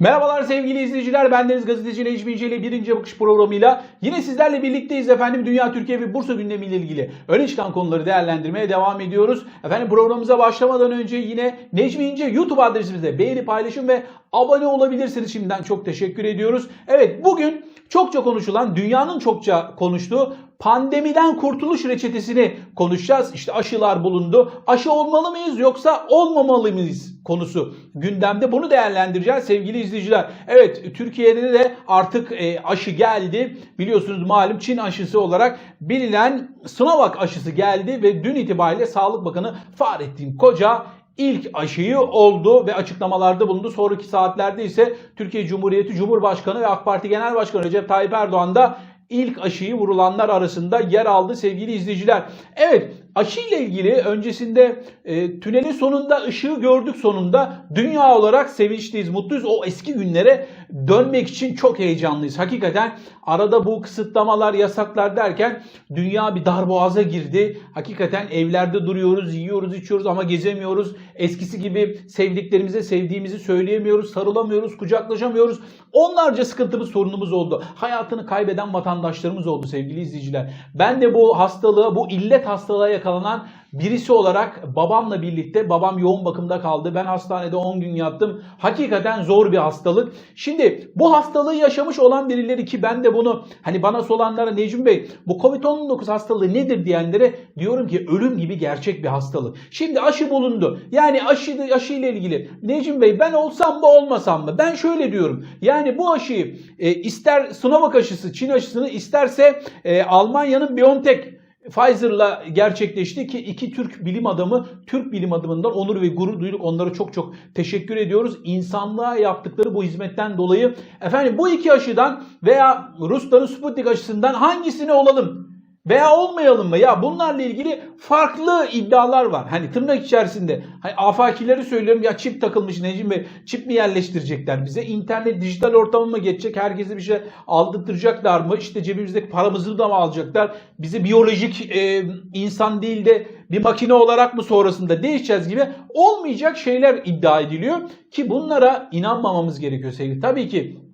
Merhabalar sevgili izleyiciler. Bendeniz gazeteci Necmi İnce ile birinci bakış programıyla yine sizlerle birlikteyiz efendim. Dünya, Türkiye ve Bursa gündemiyle ilgili öne çıkan konuları değerlendirmeye devam ediyoruz. Efendim programımıza başlamadan önce yine Necmi İnce YouTube adresimizde beğeni, paylaşım ve abone olabilirsiniz. Şimdiden çok teşekkür ediyoruz. Evet bugün çokça konuşulan, dünyanın çokça konuştuğu pandemiden kurtuluş reçetesini konuşacağız. İşte aşılar bulundu. Aşı olmalı mıyız yoksa olmamalı mıyız konusu gündemde. Bunu değerlendireceğiz sevgili izleyiciler. Evet Türkiye'de de artık e, aşı geldi. Biliyorsunuz malum Çin aşısı olarak bilinen Sinovac aşısı geldi ve dün itibariyle Sağlık Bakanı Fahrettin Koca ilk aşıyı oldu ve açıklamalarda bulundu. Sonraki saatlerde ise Türkiye Cumhuriyeti Cumhurbaşkanı ve AK Parti Genel Başkanı Recep Tayyip Erdoğan da ilk aşıyı vurulanlar arasında yer aldı sevgili izleyiciler. Evet aşı ile ilgili öncesinde e, tünelin sonunda ışığı gördük sonunda. Dünya olarak sevinçliyiz, mutluyuz. O eski günlere dönmek için çok heyecanlıyız. Hakikaten arada bu kısıtlamalar, yasaklar derken dünya bir darboğaza girdi. Hakikaten evlerde duruyoruz, yiyoruz, içiyoruz ama gezemiyoruz. Eskisi gibi sevdiklerimize sevdiğimizi söyleyemiyoruz, sarılamıyoruz, kucaklaşamıyoruz. Onlarca sıkıntımız, sorunumuz oldu. Hayatını kaybeden vatandaşlarımız oldu sevgili izleyiciler. Ben de bu hastalığa, bu illet hastalığa yakalanan birisi olarak babamla birlikte babam yoğun bakımda kaldı. Ben hastanede 10 gün yattım. Hakikaten zor bir hastalık. Şimdi bu hastalığı yaşamış olan birileri ki ben de bunu hani bana soranlara Necmi Bey bu Covid-19 hastalığı nedir diyenlere diyorum ki ölüm gibi gerçek bir hastalık. Şimdi aşı bulundu. Yani aşı, aşı ile ilgili Necmi Bey ben olsam mı olmasam mı? Ben şöyle diyorum. Yani bu aşıyı e, ister Sinovac aşısı, Çin aşısını isterse e, Almanya'nın BioNTech Pfizer'la gerçekleşti ki iki Türk bilim adamı, Türk bilim adamından onur ve gurur duyduk. Onlara çok çok teşekkür ediyoruz. İnsanlığa yaptıkları bu hizmetten dolayı. Efendim bu iki aşıdan veya Rusların Sputnik aşısından hangisini olalım? Veya olmayalım mı? Ya bunlarla ilgili farklı iddialar var. Hani tırnak içerisinde. Hani afakileri söylüyorum ya çip takılmış Necim Bey. Çip mi yerleştirecekler bize? İnternet dijital ortama mı geçecek? Herkese bir şey aldırtacaklar mı? İşte cebimizdeki paramızı da mı alacaklar? Bizi biyolojik e, insan değil de bir makine olarak mı sonrasında değişeceğiz gibi olmayacak şeyler iddia ediliyor. Ki bunlara inanmamamız gerekiyor sevgili. Tabii ki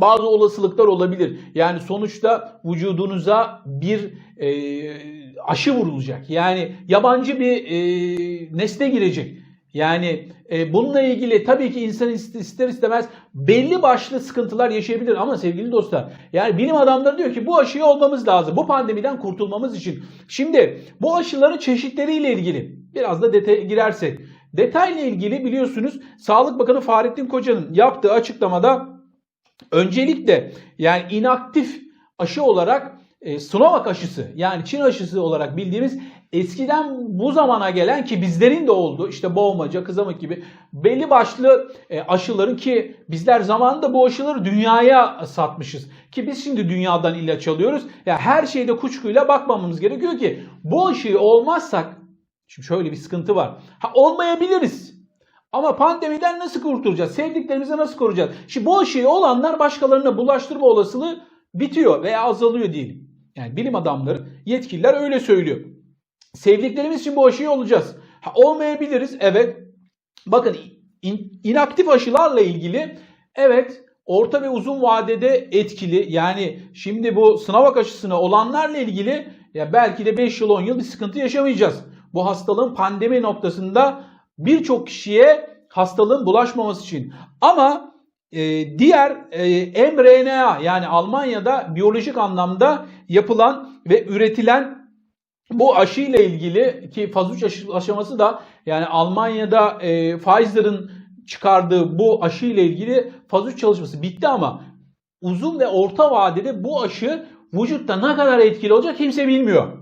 bazı olasılıklar olabilir. Yani sonuçta vücudunuza bir e, aşı vurulacak. Yani yabancı bir e, nesne girecek. Yani e, bununla ilgili tabii ki insan ister istemez belli başlı sıkıntılar yaşayabilir ama sevgili dostlar yani bilim adamları diyor ki bu aşıyı olmamız lazım. Bu pandemiden kurtulmamız için. Şimdi bu aşıların çeşitleriyle ilgili biraz da detaya girersek. Detayla ilgili biliyorsunuz Sağlık Bakanı Fahrettin Koca'nın yaptığı açıklamada Öncelikle yani inaktif aşı olarak e, Sinovac aşısı yani Çin aşısı olarak bildiğimiz eskiden bu zamana gelen ki bizlerin de oldu işte boğmaca, kızamık gibi belli başlı e, aşıların ki bizler zamanında bu aşıları dünyaya satmışız. Ki biz şimdi dünyadan ilaç alıyoruz. Ya yani her şeyde kuşkuyla bakmamamız gerekiyor ki bu aşıyı olmazsak şimdi şöyle bir sıkıntı var. Ha olmayabiliriz. Ama pandemiden nasıl kurtulacağız? Sevdiklerimizi nasıl koruyacağız? Şimdi bu aşıyı olanlar başkalarına bulaştırma olasılığı bitiyor veya azalıyor diyelim. Yani bilim adamları, yetkililer öyle söylüyor. Sevdiklerimiz için bu aşıyı olacağız. Ha, olmayabiliriz, evet. Bakın in, inaktif aşılarla ilgili evet orta ve uzun vadede etkili. Yani şimdi bu Sinovac aşısına olanlarla ilgili ya belki de 5 yıl 10 yıl bir sıkıntı yaşamayacağız. Bu hastalığın pandemi noktasında birçok kişiye hastalığın bulaşmaması için. Ama e, diğer e, mRNA yani Almanya'da biyolojik anlamda yapılan ve üretilen bu aşı ile ilgili ki faz 3 aşaması da yani Almanya'da e, Pfizer'ın çıkardığı bu aşı ile ilgili faz 3 çalışması bitti ama uzun ve orta vadede bu aşı vücutta ne kadar etkili olacak kimse bilmiyor.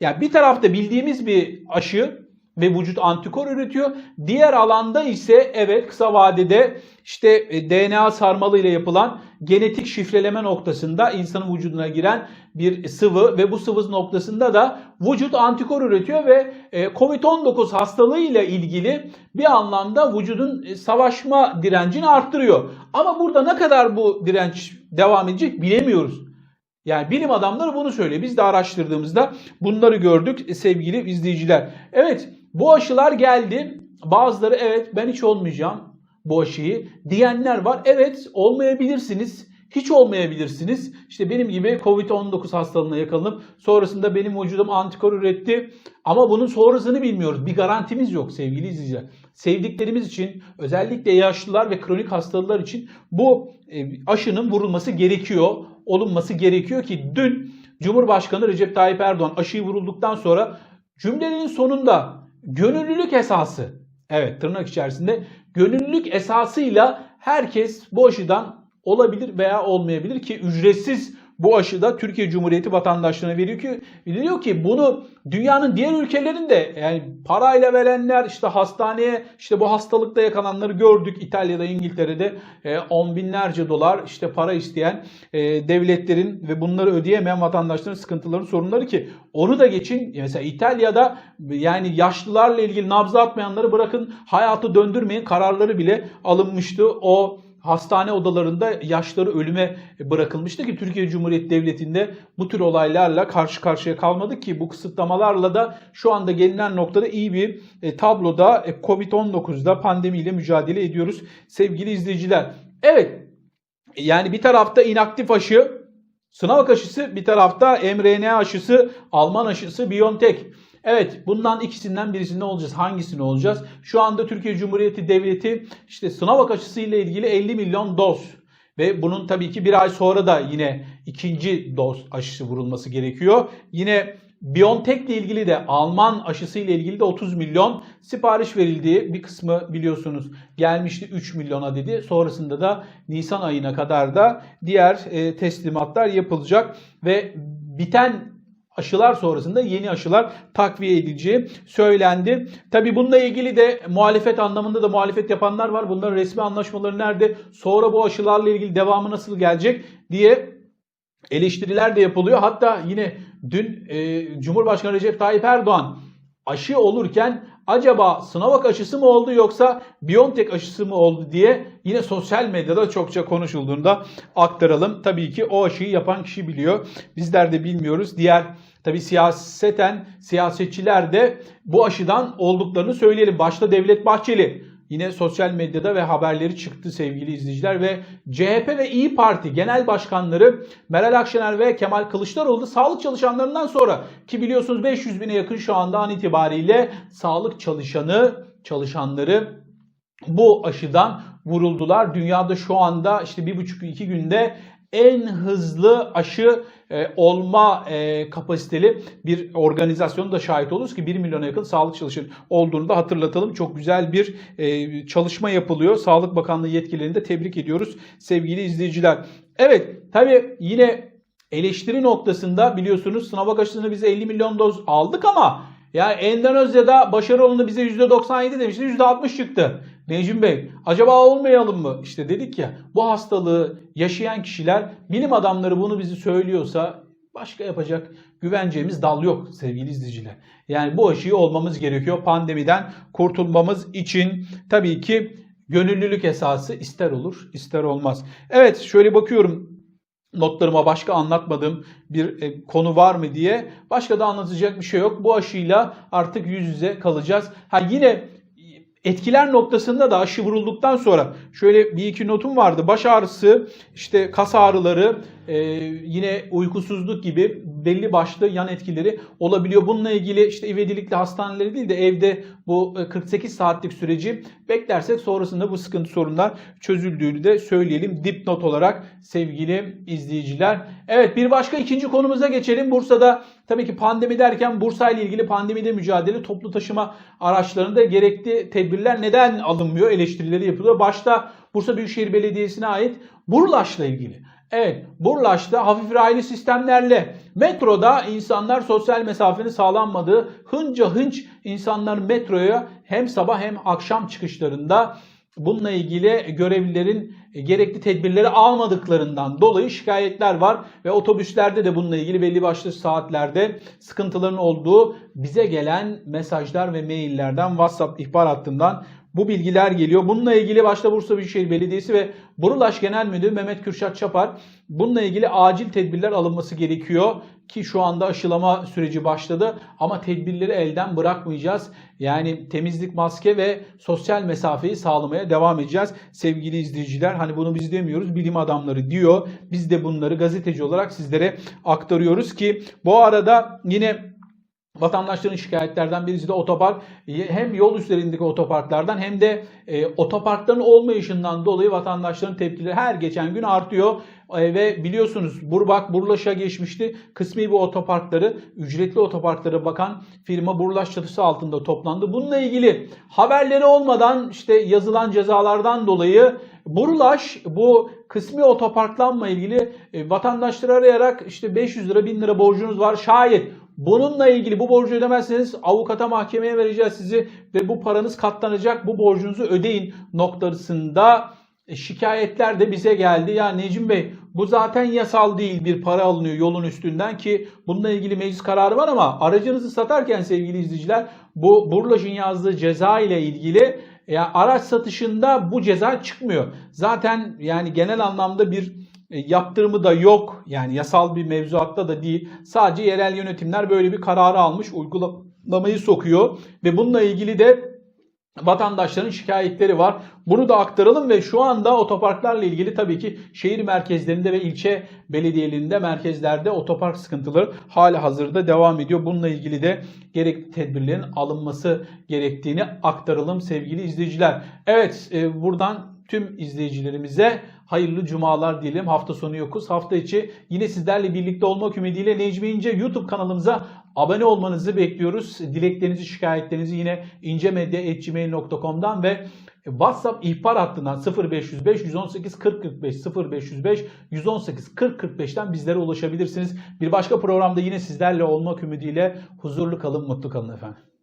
Yani bir tarafta bildiğimiz bir aşı ve vücut antikor üretiyor. Diğer alanda ise evet kısa vadede işte e, DNA sarmalı ile yapılan genetik şifreleme noktasında insanın vücuduna giren bir sıvı ve bu sıvı noktasında da vücut antikor üretiyor ve e, Covid-19 hastalığı ile ilgili bir anlamda vücudun e, savaşma direncini arttırıyor. Ama burada ne kadar bu direnç devam edecek bilemiyoruz. Yani bilim adamları bunu söylüyor. Biz de araştırdığımızda bunları gördük sevgili izleyiciler. Evet bu aşılar geldi. Bazıları evet ben hiç olmayacağım. bu aşıyı diyenler var. Evet olmayabilirsiniz. Hiç olmayabilirsiniz. İşte benim gibi Covid-19 hastalığına yakalanıp sonrasında benim vücudum antikor üretti. Ama bunun sonrasını bilmiyoruz. Bir garantimiz yok sevgili izleyiciler. Sevdiklerimiz için özellikle yaşlılar ve kronik hastalıklar için bu e, aşının vurulması gerekiyor. Olunması gerekiyor ki dün Cumhurbaşkanı Recep Tayyip Erdoğan aşıyı vurulduktan sonra cümlenin sonunda gönüllülük esası. Evet tırnak içerisinde gönüllülük esasıyla herkes bu aşıdan olabilir veya olmayabilir ki ücretsiz bu aşıda Türkiye Cumhuriyeti vatandaşlarına veriyor ki biliyor ki bunu dünyanın diğer ülkelerinde yani parayla verenler işte hastaneye işte bu hastalıkta yakalananları gördük. İtalya'da İngiltere'de e, on binlerce dolar işte para isteyen e, devletlerin ve bunları ödeyemeyen vatandaşların sıkıntıları sorunları ki onu da geçin. Mesela İtalya'da yani yaşlılarla ilgili nabza atmayanları bırakın hayatı döndürmeyin kararları bile alınmıştı. O hastane odalarında yaşları ölüme bırakılmıştı ki Türkiye Cumhuriyeti Devleti'nde bu tür olaylarla karşı karşıya kalmadık ki bu kısıtlamalarla da şu anda gelinen noktada iyi bir e, tabloda e, Covid-19'da pandemiyle mücadele ediyoruz sevgili izleyiciler. Evet yani bir tarafta inaktif aşı Sınav aşısı bir tarafta mRNA aşısı, Alman aşısı BioNTech. Evet bundan ikisinden birisinde olacağız. Hangisini olacağız? Şu anda Türkiye Cumhuriyeti Devleti işte sınav aşısı ile ilgili 50 milyon doz ve bunun tabii ki bir ay sonra da yine ikinci doz aşısı vurulması gerekiyor. Yine BioNTech ile ilgili de Alman aşısı ile ilgili de 30 milyon sipariş verildiği bir kısmı biliyorsunuz gelmişti 3 milyona dedi. Sonrasında da Nisan ayına kadar da diğer e, teslimatlar yapılacak ve biten aşılar sonrasında yeni aşılar takviye edileceği söylendi. Tabi bununla ilgili de muhalefet anlamında da muhalefet yapanlar var. Bunların resmi anlaşmaları nerede? Sonra bu aşılarla ilgili devamı nasıl gelecek diye eleştiriler de yapılıyor. Hatta yine dün e, Cumhurbaşkanı Recep Tayyip Erdoğan aşı olurken acaba Sinovac aşısı mı oldu yoksa BioNTech aşısı mı oldu diye yine sosyal medyada çokça konuşulduğunda aktaralım. Tabii ki o aşıyı yapan kişi biliyor. Bizler de bilmiyoruz. Diğer tabii siyaseten siyasetçiler de bu aşıdan olduklarını söyleyelim. Başta Devlet Bahçeli yine sosyal medyada ve haberleri çıktı sevgili izleyiciler ve CHP ve İyi Parti genel başkanları Meral Akşener ve Kemal Kılıçdaroğlu sağlık çalışanlarından sonra ki biliyorsunuz 500 bine yakın şu anda an itibariyle sağlık çalışanı çalışanları bu aşıdan vuruldular. Dünyada şu anda işte bir buçuk iki günde en hızlı aşı e, olma e, kapasiteli bir organizasyonu da şahit oluruz ki 1 milyona yakın sağlık çalışanı olduğunu da hatırlatalım. Çok güzel bir e, çalışma yapılıyor. Sağlık Bakanlığı yetkililerini de tebrik ediyoruz sevgili izleyiciler. Evet tabi yine eleştiri noktasında biliyorsunuz sınav aşısını biz 50 milyon doz aldık ama ya Endonezya'da başarı oranı bize %97 demişti %60 çıktı. Necim Bey acaba olmayalım mı? İşte dedik ya bu hastalığı yaşayan kişiler bilim adamları bunu bizi söylüyorsa başka yapacak güvencemiz dal yok sevgili izleyiciler. Yani bu aşıyı olmamız gerekiyor pandemiden kurtulmamız için tabii ki gönüllülük esası ister olur ister olmaz. Evet şöyle bakıyorum notlarıma başka anlatmadığım bir e, konu var mı diye. Başka da anlatacak bir şey yok. Bu aşıyla artık yüz yüze kalacağız. Ha yine etkiler noktasında da aşı vurulduktan sonra şöyle bir iki notum vardı. Baş ağrısı, işte kas ağrıları, e, yine uykusuzluk gibi belli başlı yan etkileri olabiliyor. Bununla ilgili işte ivedilikli hastaneleri değil de evde bu 48 e, saatlik süreci beklersek sonrasında bu sıkıntı sorunlar çözüldüğünü de söyleyelim dipnot olarak sevgili izleyiciler. Evet bir başka ikinci konumuza geçelim. Bursa'da tabii ki pandemi derken Bursa ile ilgili pandemide mücadele toplu taşıma araçlarında gerekli tedbirler neden alınmıyor eleştirileri yapılıyor. Başta Bursa Büyükşehir Belediyesi'ne ait Burlaş'la ilgili. Evet, Burlaş'ta hafif raylı sistemlerle metroda insanlar sosyal mesafenin sağlanmadığı hınca hınç insanlar metroya hem sabah hem akşam çıkışlarında bununla ilgili görevlilerin gerekli tedbirleri almadıklarından dolayı şikayetler var ve otobüslerde de bununla ilgili belli başlı saatlerde sıkıntıların olduğu bize gelen mesajlar ve maillerden WhatsApp ihbar hattından bu bilgiler geliyor. Bununla ilgili başta Bursa Büyükşehir Belediyesi ve Burulaş Genel Müdürü Mehmet Kürşat Çapar bununla ilgili acil tedbirler alınması gerekiyor ki şu anda aşılama süreci başladı ama tedbirleri elden bırakmayacağız. Yani temizlik, maske ve sosyal mesafeyi sağlamaya devam edeceğiz. Sevgili izleyiciler hani bunu biz demiyoruz bilim adamları diyor. Biz de bunları gazeteci olarak sizlere aktarıyoruz ki bu arada yine Vatandaşların şikayetlerden birisi de otopark. Hem yol üzerindeki otoparklardan hem de e, otoparkların olmayışından dolayı vatandaşların tepkileri her geçen gün artıyor. E, ve biliyorsunuz Burbak Burlaş'a geçmişti. Kısmi bu otoparkları, ücretli otoparklara bakan firma Burlaş çatısı altında toplandı. Bununla ilgili haberleri olmadan işte yazılan cezalardan dolayı Burlaş bu kısmi otoparklanma ilgili e, vatandaşları arayarak işte 500 lira 1000 lira borcunuz var şayet Bununla ilgili bu borcu ödemezseniz avukata mahkemeye vereceğiz sizi ve bu paranız katlanacak bu borcunuzu ödeyin noktasında e, şikayetler de bize geldi. Ya Necim Bey bu zaten yasal değil bir para alınıyor yolun üstünden ki bununla ilgili meclis kararı var ama aracınızı satarken sevgili izleyiciler bu Burlaş'ın yazdığı ceza ile ilgili ya araç satışında bu ceza çıkmıyor. Zaten yani genel anlamda bir e, yaptırımı da yok. Yani yasal bir mevzuatta da değil. Sadece yerel yönetimler böyle bir kararı almış, uygulamayı sokuyor ve bununla ilgili de vatandaşların şikayetleri var. Bunu da aktaralım ve şu anda otoparklarla ilgili tabii ki şehir merkezlerinde ve ilçe belediyelerinde merkezlerde otopark sıkıntıları hala hazırda devam ediyor. Bununla ilgili de gerekli tedbirlerin alınması gerektiğini aktaralım sevgili izleyiciler. Evet e, buradan tüm izleyicilerimize hayırlı cumalar diyelim. Hafta sonu yokuz. Hafta içi yine sizlerle birlikte olmak ümidiyle Necmi İnce YouTube kanalımıza abone olmanızı bekliyoruz. Dileklerinizi, şikayetlerinizi yine incemedya.gmail.com'dan ve WhatsApp ihbar hattından 0505 118 40 45 0505 118 40 45'ten bizlere ulaşabilirsiniz. Bir başka programda yine sizlerle olmak ümidiyle huzurlu kalın, mutlu kalın efendim.